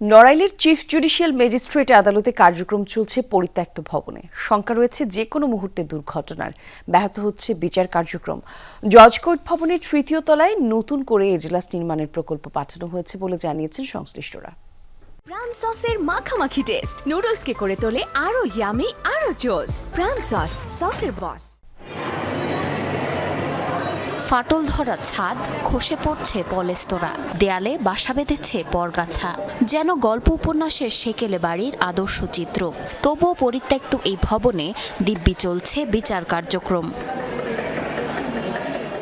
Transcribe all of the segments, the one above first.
নড়াইলের chief judicial magistrate আদালতে কার্যক্রম চলছে পরিত্যক্ত ভবনে। শঙ্কা রয়েছে যে কোনো মুহূর্তে দুর্ঘটনার। ব্যাহত হচ্ছে বিচার কার্যক্রম। জজ কোর্ট ভবনের তৃতীয় তলায় নতুন করে এজলাস নির্মাণের প্রকল্প পাঠানো হয়েছে বলে জানিয়েছেন সংশ্লিষ্টরা। প্রাণ সসের মাখামাখি টেস্ট। নুডলসকে করে তোলে আরও ইয়ামি আরও জোস। প্রাণ সস, সসের বস ফাটল ধরা ছাদ, খসে পড়ছে পলেস্তরা। দেয়ালে বাসা বেঁধেছে পরগাছা যেন গল্প উপন্যাসের সেকেলে বাড়ির আদর্শ চিত্র। তবুও পরিত্যক্ত এই ভবনে দিব্যি চলছে বিচার কার্যক্রম।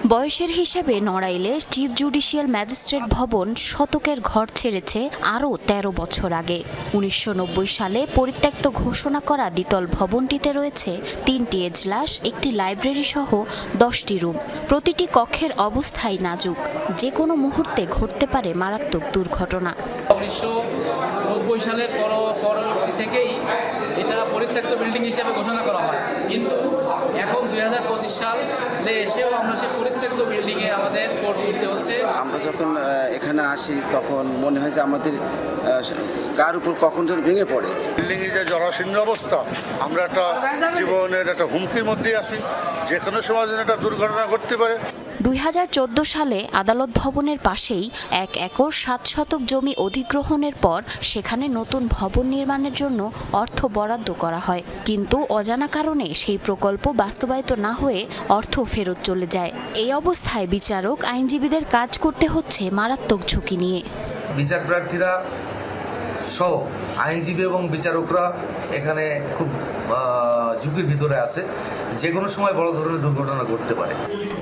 বয়সের হিসেবে নড়াইলের চিফ জুডিশিয়াল ম্যাজিস্ট্রেট ভবন শতকের ঘর ছেড়েছে আরও ১৩ বছর আগে। উনিশশো নব্বই সালে পরিত্যক্ত ঘোষণা করা দ্বিতল ভবনটিতে রয়েছে তিনটি এজলাস, একটি লাইব্রেরি সহ দশটি রুম। প্রতিটি কক্ষের অবস্থাই নাজুক। যে কোনো মুহূর্তে ঘটতে পারে মারাত্মক দুর্ঘটনা। সালের পর, পরবর্তী থেকেই এটা পরিত্যক্ত বিল্ডিং হিসেবে ঘোষণা করা হয়। কিন্তু এখন দুই হাজার সালে এসেও আমরা সেই পরিত্যক্ত বিল্ডিংয়ে আমাদের কোর্ট করতে হচ্ছে। আমরা যখন এখানে আসি তখন মনে হয় যে আমাদের কার উপর কখন যেন ভেঙে পড়ে। বিল্ডিং এর যে জরাশীর্ণ অবস্থা। আমরা একটা জীবনের একটা হুমকির মধ্যেই আছি। যে কোনো সময় যেন একটা দুর্ঘটনা ঘটতে পারে। দুই হাজার চোদ্দ সালে আদালত ভবনের পাশেই এক একর সাত শতক জমি অধিগ্রহণের পর সেখানে নতুন ভবন নির্মাণের জন্য অর্থ বরাদ্দ করা হয়। কিন্তু অজানা কারণে সেই প্রকল্প বাস্তবায়িত না হয়ে অর্থ ফেরত চলে যায়। এই অবস্থায় বিচারক আইনজীবীদের কাজ করতে হচ্ছে মারাত্মক ঝুঁকি নিয়ে। বিচার প্রার্থীরা সহ আইনজীবী এবং বিচারকরা এখানে খুব ঝুঁকির ভিতরে আছে যে কোনো সময় বড় ধরনের দুর্ঘটনা ঘটতে পারে।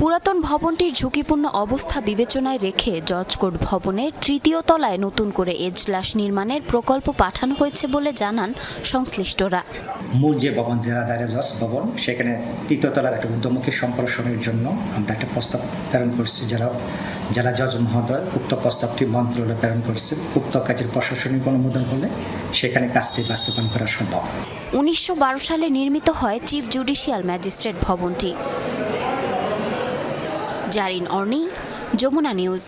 পুরাতন ভবনটির ঝুঁকিপূর্ণ অবস্থা বিবেচনায় রেখে জজকোর্ট ভবনের তৃতীয় তলায় নতুন করে এজলাস নির্মাণের প্রকল্প পাঠানো হয়েছে বলে জানান সংশ্লিষ্টরা। মূল যে ভবন জেলা দায়রা জজ ভবন সেখানে তৃতীয়তলার একটা উদ্যমুখী সম্প্রসারণের জন্য আমরা একটা প্রস্তাব প্রেরণ করছি। যারা জেলা জজ মহোদয় উক্ত প্রস্তাবটি মন্ত্রণালয়ে প্রেরণ করছে। উক্ত কাজের প্রশাসনিক অনুমোদন হলে সেখানে কাজটি বাস্তবায়ন করা সম্ভব। উনিশশো বারো সালে নির্মিত হয় চিফ জুডিশিয়াল ম্যাজিস্ট্রেট ভবনটি। জারিন অর্নি যমুনা নিউজ।